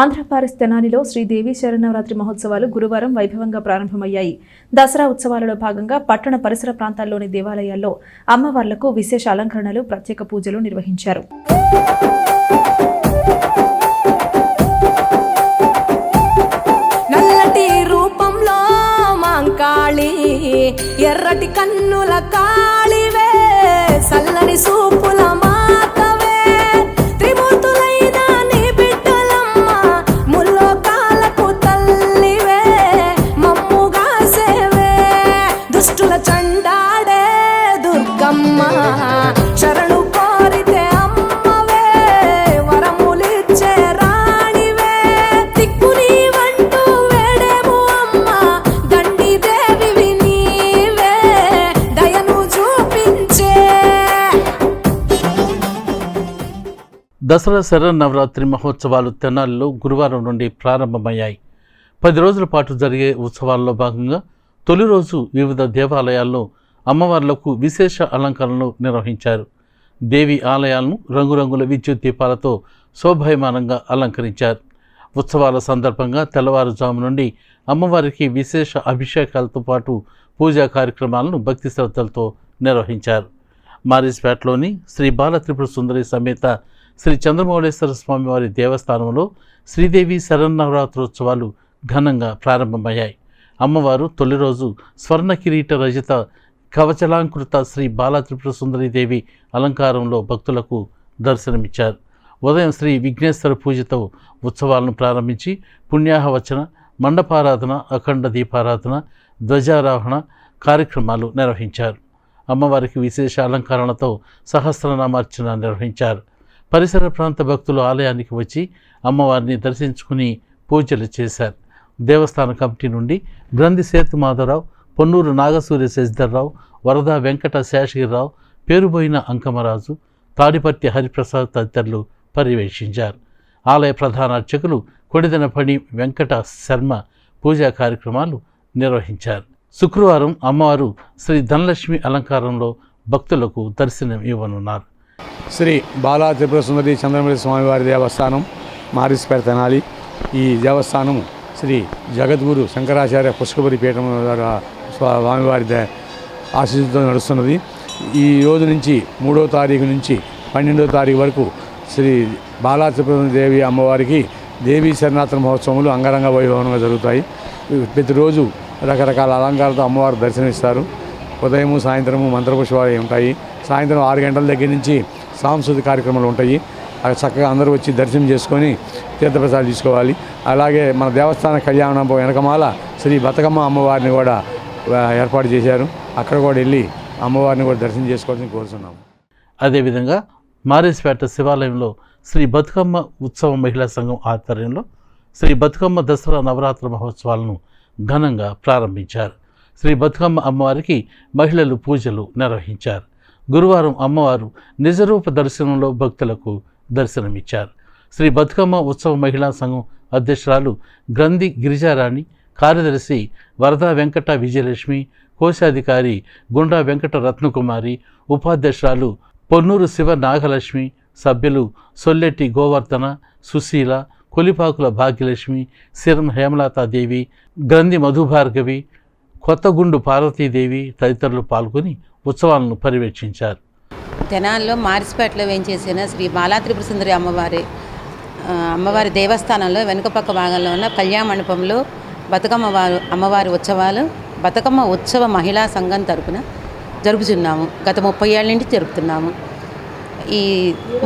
ఆంధ్రపారస్ తెనాలిలో శ్రీదేవి శరణవరాత్రి మహోత్సవాలు గురువారం వైభవంగా ప్రారంభమయ్యాయి. దసరా ఉత్సవాలలో భాగంగా పట్టణ పరిసర ప్రాంతాల్లోని దేవాలయాల్లో అమ్మవార్లకు విశేష అలంకరణలు ప్రత్యేక పూజలు నిర్వహించారు. నల్లటి రూపంలో మాంకాళి ఎర్రటి కన్నుల కాళివే సల్లని సూపు దసరా శరన్నవరాత్రి మహోత్సవాలు తెనాలిలో గురువారం నుండి ప్రారంభమయ్యాయి. పది రోజుల పాటు జరిగే ఉత్సవాల్లో భాగంగా తొలి రోజు వివిధ దేవాలయాల్లో అమ్మవార్లకు విశేష అలంకరణలు నిర్వహించారు. దేవి ఆలయాలను రంగురంగుల విద్యుత్ దీపాలతో శోభాయమానంగా అలంకరించారు. ఉత్సవాల సందర్భంగా తెల్లవారుజాము నుండి అమ్మవారికి విశేష అభిషేకాలతో పాటు పూజా కార్యక్రమాలను భక్తి శ్రద్ధలతో నిర్వహించారు. మారిస్పేటలోని శ్రీ బాల త్రిపుర సుందరి సమేత శ్రీ చంద్రమౌళేశ్వర స్వామి వారి దేవస్థానంలో శ్రీదేవి శరన్నవరాత్రోత్సవాలు ఘనంగా ప్రారంభమయ్యాయి. అమ్మవారు తొలి రోజు స్వర్ణ కిరీట రజిత కవచలాంకృత శ్రీ బాల త్రిపుర సుందరీదేవి అలంకారంలో భక్తులకు దర్శనమిచ్చారు. ఉదయం శ్రీ విఘ్నేశ్వర పూజతో ఉత్సవాలను ప్రారంభించి పుణ్యాహవచన మండపారాధన అఖండ దీపారాధన ధ్వజారోహణ కార్యక్రమాలు నిర్వహించారు. అమ్మవారికి విశేష అలంకరణతో సహస్రనామార్చన నిర్వహించారు. పరిసర ప్రాంత భక్తులు ఆలయానికి వచ్చి అమ్మవారిని దర్శించుకుని పూజలు చేశారు. దేవస్థాన కమిటీ నుండి గ్రంథి సేతు మాధవరావు పొన్నూరు నాగసూర్య శశిధర్రావు వరద వెంకట శేషగిరిరావు పేరుబోయిన అంకమరాజు తాడిపర్తి హరిప్రసాద్ తదితరులు పర్యవేక్షించారు. ఆలయ ప్రధాన అర్చకులు కొడిదనపడి వెంకట శర్మ పూజా కార్యక్రమాలు నిర్వహించారు. శుక్రవారం అమ్మవారు శ్రీ ధనలక్ష్మి అలంకారంలో భక్తులకు దర్శనం ఇవ్వనున్నారు. శ్రీ బాలా త్రిపుర సుందరి చంద్రమౌళి స్వామివారి దేవస్థానం మారిస్పేట తెనాలి. ఈ దేవస్థానం శ్రీ జగద్గురు శంకరాచార్య పుష్కపురి పీఠం ద్వారా స్వామివారి దే ఆశీస్సుతో నడుస్తున్నది. ఈ రోజు నుంచి మూడో తారీఖు నుంచి పన్నెండో తారీఖు వరకు శ్రీ బాలా త్రిపుర దేవి అమ్మవారికి దేవీ శరణాత్ర మహోత్సవములు అంగరంగ వైభవంగా జరుగుతాయి. ప్రతిరోజు రకరకాల అలంకారాలతో అమ్మవారు దర్శనమిస్తారు. ఉదయము సాయంత్రము మంత్రపుష్పాలు ఉంటాయి. సాయంత్రం ఆరు గంటల దగ్గర నుంచి సాంస్కృతిక కార్యక్రమాలు ఉంటాయి. అక్కడ చక్కగా అందరూ వచ్చి దర్శనం చేసుకొని తీర్థప్రసాదాలు తీసుకోవాలి. అలాగే మన దేవస్థాన కళ్యాణం వెనకమాల శ్రీ బతుకమ్మ అమ్మవారిని కూడా ఏర్పాటు చేశారు. అక్కడ కూడా వెళ్ళి అమ్మవారిని కూడా దర్శనం చేసుకోవాలని కోరుతున్నాము అదేవిధంగా మారేస్పేట శివాలయంలో శ్రీ బతుకమ్మ ఉత్సవ మహిళా సంఘం ఆధ్వర్యంలో శ్రీ బతుకమ్మ దసరా నవరాత్రి మహోత్సవాలను ఘనంగా ప్రారంభించారు. శ్రీ బతుకమ్మ అమ్మవారికి మహిళలు పూజలు నిర్వహించారు. గురువారం అమ్మవారు నిజరూప దర్శనంలో భక్తులకు దర్శనమిచ్చారు. శ్రీ బతుకమ్మ ఉత్సవ మహిళా సంఘం అధ్యక్షురాలు గ్రంథి గిరిజారాణి కార్యదర్శి వరదా వెంకట విజయలక్ష్మి కోశాధికారి గుండా వెంకట రత్నకుమారి ఉపాధ్యక్షురాలు పొన్నూరు శివ నాగలక్ష్మి సభ్యులు సొల్లెట్టి గోవర్ధన సుశీల కొలిపాకుల భాగ్యలక్ష్మి సిరం హేమలతాదేవి గ్రంథి మధుభార్గవి కొత్తగుండు పార్వతీదేవి తదితరులు పాల్గొని ఉత్సవాలను పర్యవేక్షించారు. తెనాల్లో మారిస్పేటలో వేయించేసిన శ్రీ బాలా సుందరి అమ్మవారి అమ్మవారి దేవస్థానంలో వెనుక పక్క భాగంలో ఉన్న కళ్యాణ మండపంలో బతుకమ్మ వారు అమ్మవారి ఉత్సవాలు బతుకమ్మ ఉత్సవ మహిళా సంఘం తరపున జరుపుచున్నాము. గత ముప్పై ఏళ్ళ నుండి జరుపుతున్నాము. ఈ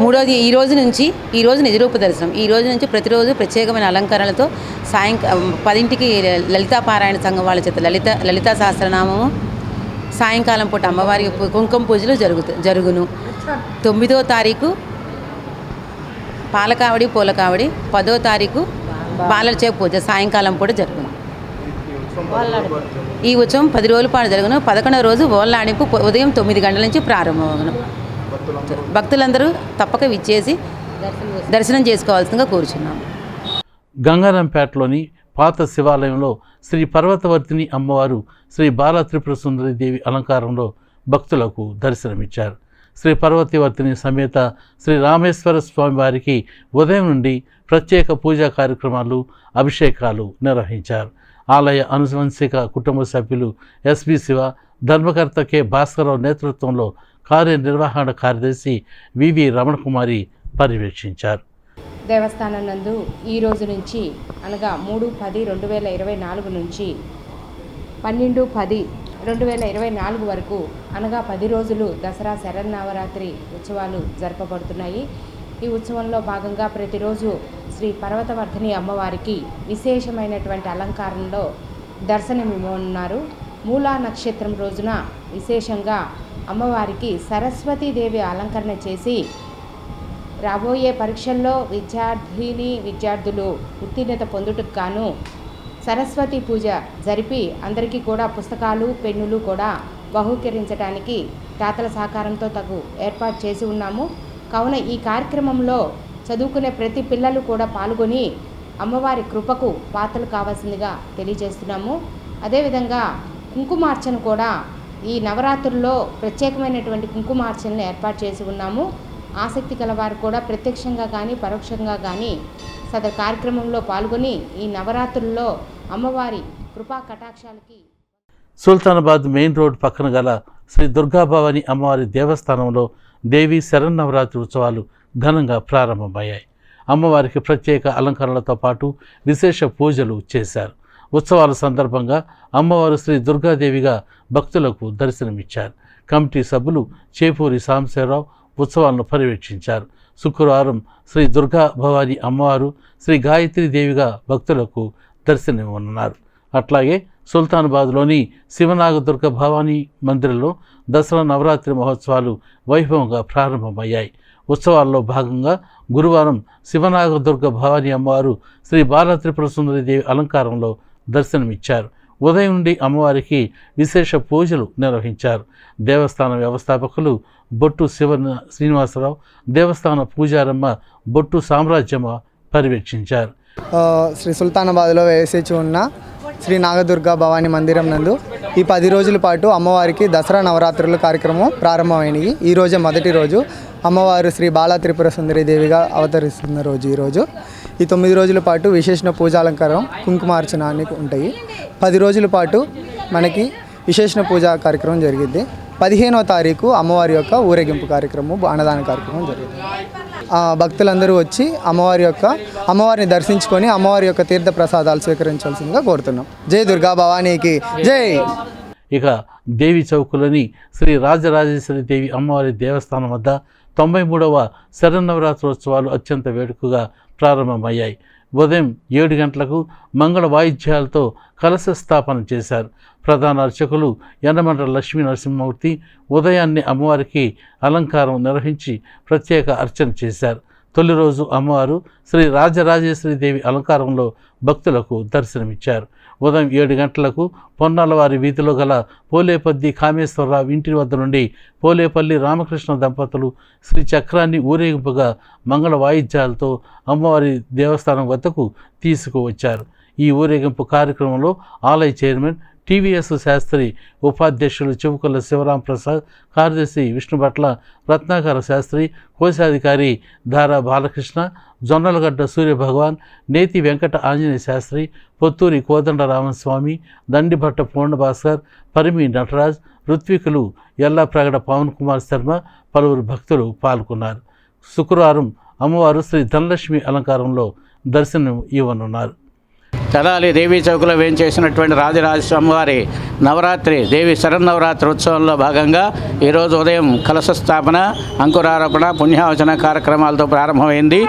మూడోది ఈ రోజు నుంచి ఈ రోజు నిజరూప దర్శనం ఈ రోజు నుంచి ప్రతిరోజు ప్రత్యేకమైన అలంకరణలతో సాయంక పదింటికి లలితా పారాయణ సంఘం వాళ్ళ చేత లలిత లలితా సహస్రనామము సాయంకాలం పూట అమ్మవారి కుంకుమ పూజలు జరుగుతు జరుగును. తొమ్మిదో తారీఖు పాలకావడి పూలకావడి పదో తారీఖు బాలచే పూజ సాయంకాలం పూట జరుగును. ఈ ఉత్సవం పది రోజుల పాటు జరుగును. పదకొండవ రోజు ఓళ్ళాడింపు ఉదయం తొమ్మిది గంటల నుంచి ప్రారంభమవును భక్తులందరూ తప్పక విచ్చేసి దర్శనం చేసుకోవాల్సిందిగా కోరుచున్నాము. గంగారంపేటలోని పాత శివాలయంలో శ్రీ పర్వతవర్తిని అమ్మవారు శ్రీ బాల త్రిపుర సుందరి దేవి అలంకారంలో భక్తులకు దర్శనమిచ్చారు. శ్రీ పర్వతివర్తిని సమేత శ్రీ రామేశ్వర స్వామి వారికి ఉదయం నుండి ప్రత్యేక పూజా కార్యక్రమాలు అభిషేకాలు నిర్వహించారు. ఆలయ అనువంశిక కుటుంబ సభ్యులు ఎస్బి శివ ధర్మకర్త కె భాస్కరరావు నేతృత్వంలో కార్యనిర్వహణ కార్యదర్శి వివి రమణకుమారి పర్యవేక్షించారు. దేవస్థానం నందు ఈ రోజు నుంచి అనగా మూడు పది రెండు వేల ఇరవై నాలుగు నుంచి పన్నెండు పది రెండు వేల ఇరవై నాలుగు వరకు అనగా పది రోజులు దసరా శరన్నవరాత్రి ఉత్సవాలు జరపబడుతున్నాయి. ఈ ఉత్సవంలో భాగంగా ప్రతిరోజు శ్రీ పర్వతవర్ధిని అమ్మవారికి విశేషమైనటువంటి అలంకారంలో దర్శనమివ్వనున్నారు. మూలా నక్షత్రం రోజున విశేషంగా అమ్మవారికి సరస్వతీదేవి అలంకరణ చేసి రాబోయే పరీక్షల్లో విద్యార్థిని విద్యార్థులు ఉత్తీర్ణత పొందుటకు గాను సరస్వతి పూజ జరిపి అందరికీ కూడా పుస్తకాలు పెన్నులు కూడా బహుకరించడానికి దాతల సహకారంతో తగు ఏర్పాటు చేసి ఉన్నాము. కావున ఈ కార్యక్రమంలో చదువుకునే ప్రతి పిల్లలు కూడా పాల్గొని అమ్మవారి కృపకు పాత్రలు కావాల్సిందిగా తెలియజేస్తున్నాము. అదేవిధంగా కుంకుమార్చన కూడా ఈ నవరాత్రుల్లో ప్రత్యేకమైనటువంటి కుంకుమార్చనలు ఏర్పాటు చేసి ఉన్నాము. ఆసక్తి గలవారు కూడా ప్రత్యక్షంగా కానీ పరోక్షంగా కానీ సదరు కార్యక్రమంలో పాల్గొని ఈ నవరాత్రుల్లో అమ్మవారి కృపా కటాక్షాలకి సుల్తానాబాద్ మెయిన్ రోడ్ పక్కన గల శ్రీ దుర్గాభవాని అమ్మవారి దేవస్థానంలో దేవి శరన్నవరాత్రి ఉత్సవాలు ఘనంగా ప్రారంభమయ్యాయి. అమ్మవారికి ప్రత్యేక అలంకరణలతో పాటు విశేష పూజలు చేశారు. ఉత్సవాల సందర్భంగా అమ్మవారు శ్రీ దుర్గాదేవిగా భక్తులకు దర్శనమిచ్చారు. కమిటీ సభ్యులు చేపూరి సాంబశివరావు ఉత్సవాలను పర్యవేక్షించారు. శుక్రవారం శ్రీ దుర్గా భవాని అమ్మవారు శ్రీ గాయత్రి దేవిగా భక్తులకు దర్శనమివ్వనున్నారు. అట్లాగే సుల్తానాబాద్లోని శివనాగదుర్గ భవానీ మందిరంలో దసరా నవరాత్రి మహోత్సవాలు వైభవంగా ప్రారంభమయ్యాయి. ఉత్సవాల్లో భాగంగా గురువారం శివనాగదుర్గ భవానీ అమ్మవారు శ్రీ బాలత్రిపుర సుందరిదేవి అలంకారంలో దర్శనమిచ్చారు. ఉదయం నుండి అమ్మవారికి విశేష పూజలు నిర్వహించారు. దేవస్థాన వ్యవస్థాపకులు బొట్టు శివ శ్రీనివాసరావు దేవస్థాన పూజారమ్మ బొట్టు సామ్రాజ్యమ్మ పర్యవేక్షించారు. శ్రీ సుల్తానాబాద్లో వేసేచి ఉన్న శ్రీ నాగదుర్గ భవానీ మందిరం నందు ఈ పది రోజుల పాటు అమ్మవారికి దసరా నవరాత్రుల కార్యక్రమం ప్రారంభమైనవి ఈ రోజే మొదటి రోజు. అమ్మవారు శ్రీ బాలా త్రిపుర సుందరి దేవిగా అవతరిస్తున్న రోజు ఈరోజు ఈ తొమ్మిది రోజుల పాటు విశేషణ పూజాలంకారం కుంకుమార్చన అన్ని ఉంటాయి. పది రోజుల పాటు మనకి విశేషణ పూజా కార్యక్రమం జరిగింది. పదిహేనవ తారీఖు అమ్మవారి యొక్క ఊరేగింపు కార్యక్రమం అన్నదాన కార్యక్రమం జరిగింది. ఆ, భక్తులందరూ వచ్చి అమ్మవారి యొక్క అమ్మవారిని దర్శించుకొని అమ్మవారి యొక్క తీర్థ ప్రసాదాలు స్వీకరించాల్సిందిగా కోరుతున్నాం. జై దుర్గా భవానీకి. జై! ఇక దేవి చౌకులోని శ్రీ రాజరాజేశ్వరి దేవి అమ్మవారి దేవస్థానం వద్ద తొంభై మూడవ శరన్నవరాత్రోత్సవాలు అత్యంత వేడుకగా ప్రారంభమయ్యాయి. ఉదయం ఏడు గంటలకు మంగళ వాయిద్యాలతో కలశ స్థాపన చేశారు. ప్రధాన అర్చకులు యనమండ్ర లక్ష్మీ నరసింహమూర్తి ఉదయాన్నే అమ్మవారికి అలంకారం నిర్వహించి ప్రత్యేక అర్చన చేశారు. తొలి రోజు అమ్మవారు శ్రీ రాజరాజేశ్వరి దేవి అలంకారంలో భక్తులకు దర్శనమిచ్చారు. ఉదయం ఏడు గంటలకు పొన్నాలవారి వీధిలో గల పోలేపద్ది కామేశ్వరరావు ఇంటి వద్ద నుండి పోలేపల్లి రామకృష్ణ దంపతులు శ్రీ చక్రాన్ని ఊరేగింపుగా మంగళ వాయిద్యాలతో అమ్మవారి దేవస్థానం వద్దకు తీసుకువచ్చారు. ఈ ఊరేగింపు కార్యక్రమంలో ఆలయ చైర్మన్ టీవీఎస్ శాస్త్రి ఉపాధ్యక్షులు చెవుకొల్ల శివరాం ప్రసాద్ కార్యదర్శి విష్ణుభట్ల రత్నాకర శాస్త్రి కోశాధికారి ధారా బాలకృష్ణ జొన్నలగడ్డ సూర్యభగవాన్ నేతి వెంకట ఆంజనేయ శాస్త్రి పొత్తూరి కోదండ రామస్వామి దండిభట్ట పూర్ణభాస్కర్ పరిమి నటరాజ్ ఋత్వికులు ఎల్లాప్రగడ పవన్ కుమార్ శర్మ పలువురు భక్తులు పాల్గొన్నారు. శుక్రవారం అమ్మవారు శ్రీ ధనలక్ష్మి అలంకారంలో దర్శనం ఇవ్వనున్నారు. కదాలి దేవీ చౌకలో వేయించేసినటువంటి రాజరాజస్వామి వారి నవరాత్రి దేవి శరన్నవరాత్రి ఉత్సవంలో భాగంగా ఈరోజు ఉదయం కలశ స్థాపన అంకురారోపణ పుణ్యావచన కార్యక్రమాలతో ప్రారంభమైంది.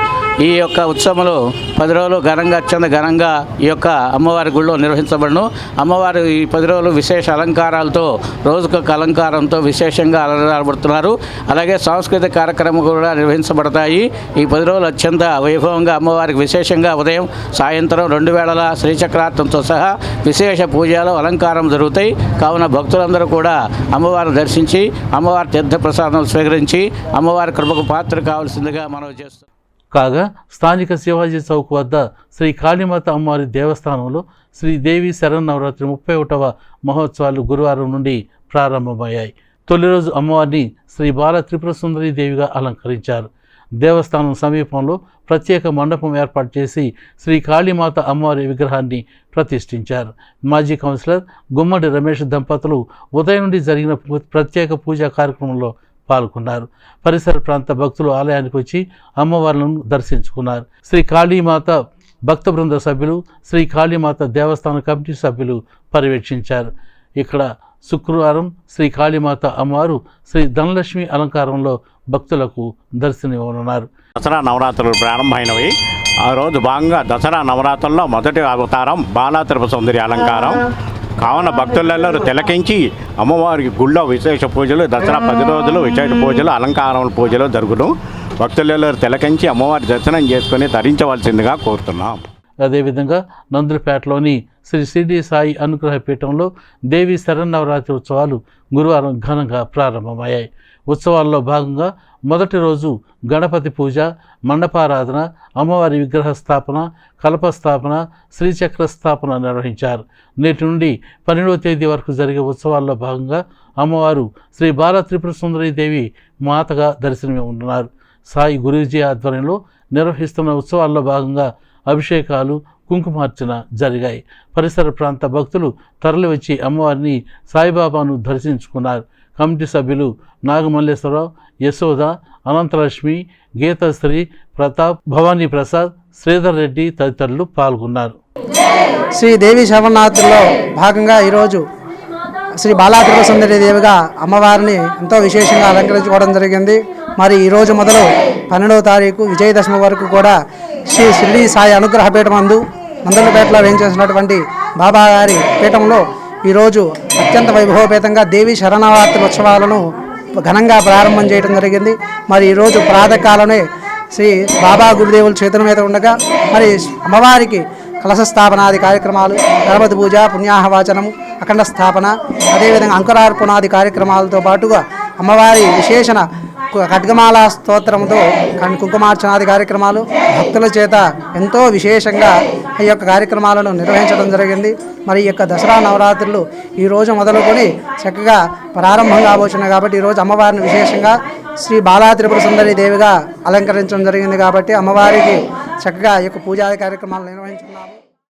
ఈ యొక్క ఉత్సవంలో పది రోజులు ఘనంగా అత్యంత ఘనంగా ఈ యొక్క అమ్మవారి గుళ్ళో నిర్వహించబడును. అమ్మవారు ఈ పది రోజులు విశేష అలంకారాలతో రోజుకొక అలంకారంతో విశేషంగా అలరాబడుతున్నారు అలాగే సాంస్కృతిక కార్యక్రమం కూడా నిర్వహించబడతాయి. ఈ పది రోజులు అత్యంత వైభవంగా అమ్మవారికి విశేషంగా ఉదయం సాయంత్రం రెండు వేళల శ్రీచక్రార్థంతో సహా విశేష పూజలు అలంకారం జరుగుతాయి. కావున భక్తులందరూ కూడా అమ్మవారిని దర్శించి అమ్మవారి తీర్థప్రసాదం స్వీకరించి అమ్మవారి కృపకు పాత్ర కావాల్సిందిగా మనం చేస్తాం. కాగా స్థానిక శివాజీ చౌక్ వద్ద శ్రీ కాళీమాత అమ్మవారి దేవస్థానంలో శ్రీదేవి శరన్నవరాత్రి ముప్పై ఒకటవ మహోత్సవాలు గురువారం నుండి ప్రారంభమయ్యాయి. తొలి రోజు అమ్మవారిని శ్రీ బాల త్రిపుర సుందరి దేవిగా అలంకరించారు. దేవస్థానం సమీపంలో ప్రత్యేక మండపం ఏర్పాటు చేసి శ్రీ కాళీమాత అమ్మవారి విగ్రహాన్ని ప్రతిష్ఠించారు. మాజీ కౌన్సిలర్ గుమ్మడి రమేష్ దంపతులు ఉదయం నుండి జరిగిన ప్రత్యేక పూజా కార్యక్రమంలో పాల్గొన్నారు. పరిసర ప్రాంత భక్తులు ఆలయానికి వచ్చి అమ్మవార్లను దర్శించుకున్నారు. శ్రీ కాళీమాత భక్త బృంద సభ్యులు శ్రీ కాళీమాత దేవస్థాన కమిటీ సభ్యులు పర్యవేక్షించారు. ఇక్కడ శుక్రవారం శ్రీ కాళీమాత అమ్మవారు శ్రీ ధనలక్ష్మి అలంకారంలో భక్తులకు దర్శనమివ్వనున్నారు. దసరా నవరాత్రులు ప్రారంభమైనవి. ఆ రోజు భాగంగా దసరా నవరాత్రుల్లో మొదటి అవతారం బాలా త్రిపుర సుందరి అలంకారం. కావున భక్తులెల్లరూ తిలకించి అమ్మవారికి గుళ్ళో విశేష పూజలు దసరా పది రోజులు విశేష పూజలు అలంకారం పూజలు జరుగును. భక్తులెల్లరూ తిలకించి అమ్మవారి దర్శనం చేసుకుని తరించవలసిందిగా కోరుతున్నాం. అదేవిధంగా నందులపేటలోని శ్రీ సిడి సాయి అనుగ్రహ పీఠంలో దేవి శరన్నవరాత్రి ఉత్సవాలు గురువారం ఘనంగా ప్రారంభమయ్యాయి. ఉత్సవాల్లో భాగంగా మొదటి రోజు గణపతి పూజ మండపారాధన అమ్మవారి విగ్రహ స్థాపన కలప స్థాపన శ్రీచక్ర స్థాపన నిర్వహించారు. నేటి నుండి పన్నెండవ తేదీ వరకు జరిగే ఉత్సవాల్లో భాగంగా అమ్మవారు శ్రీ బాల త్రిపుర సుందరీ దేవి మాతగా దర్శనమే ఉన్నారు సాయి గురూజీ ఆధ్వర్యంలో నిర్వహిస్తున్న ఉత్సవాల్లో భాగంగా అభిషేకాలు కుంకుమార్చన జరిగాయి. పరిసర ప్రాంత భక్తులు తరలివచ్చి అమ్మవారిని సాయిబాబాను దర్శించుకున్నారు. కమిటీ సభ్యులు నాగమల్లేశ్వరరావు యశోద అనంతలక్ష్మి గీతశ్రీ ప్రతాప్ భవానీ ప్రసాద్ శ్రీధర్ రెడ్డి తదితరులు పాల్గొన్నారు. శ్రీ దేవి శవనాథుల్లో భాగంగా ఈరోజు శ్రీ బాలాత్రిక సుందరి దేవిగా అమ్మవారిని ఎంతో విశేషంగా అలంకరించుకోవడం జరిగింది. మరి ఈరోజు మొదలు పన్నెండవ తారీఖు విజయదశమి వరకు కూడా శ్రీ షిరిడి సాయి అనుగ్రహ పీఠం అందు మందలపేటలో వేయించేసినటువంటి బాబా గారి పీఠంలో ఈరోజు అత్యంత వైభవపేతంగా దేవి శరణవరాత్రి ఉత్సవాలను ఘనంగా ప్రారంభం చేయడం జరిగింది. మరి ఈరోజు ప్రాతకాలనే శ్రీ బాబా గురుదేవుల చేతుల మీద ఉండగా మరి అమ్మవారికి కలశ స్థాపనాది కార్యక్రమాలు గణపతి పూజ పుణ్యాహవాచనము అఖండ స్థాపన అదేవిధంగా అంకురార్పణాది కార్యక్రమాలతో పాటుగా అమ్మవారి విశేషణ ఖడ్గమాల స్తోత్రంతో కుంకుమార్చనాది కార్యక్రమాలు భక్తుల చేత ఎంతో విశేషంగా ఈ యొక్క కార్యక్రమాలను నిర్వహించడం జరిగింది. మరి ఈ యొక్క దసరా నవరాత్రులు ఈరోజు మొదలుకొని చక్కగా ప్రారంభం కాబోతున్నాయి కాబట్టి ఈరోజు అమ్మవారిని విశేషంగా శ్రీ బాలా త్రిపుర సుందరి దేవిగా అలంకరించడం జరిగింది కాబట్టి అమ్మవారికి చక్కగా ఈ యొక్క పూజాది కార్యక్రమాలు నిర్వహించున్నాము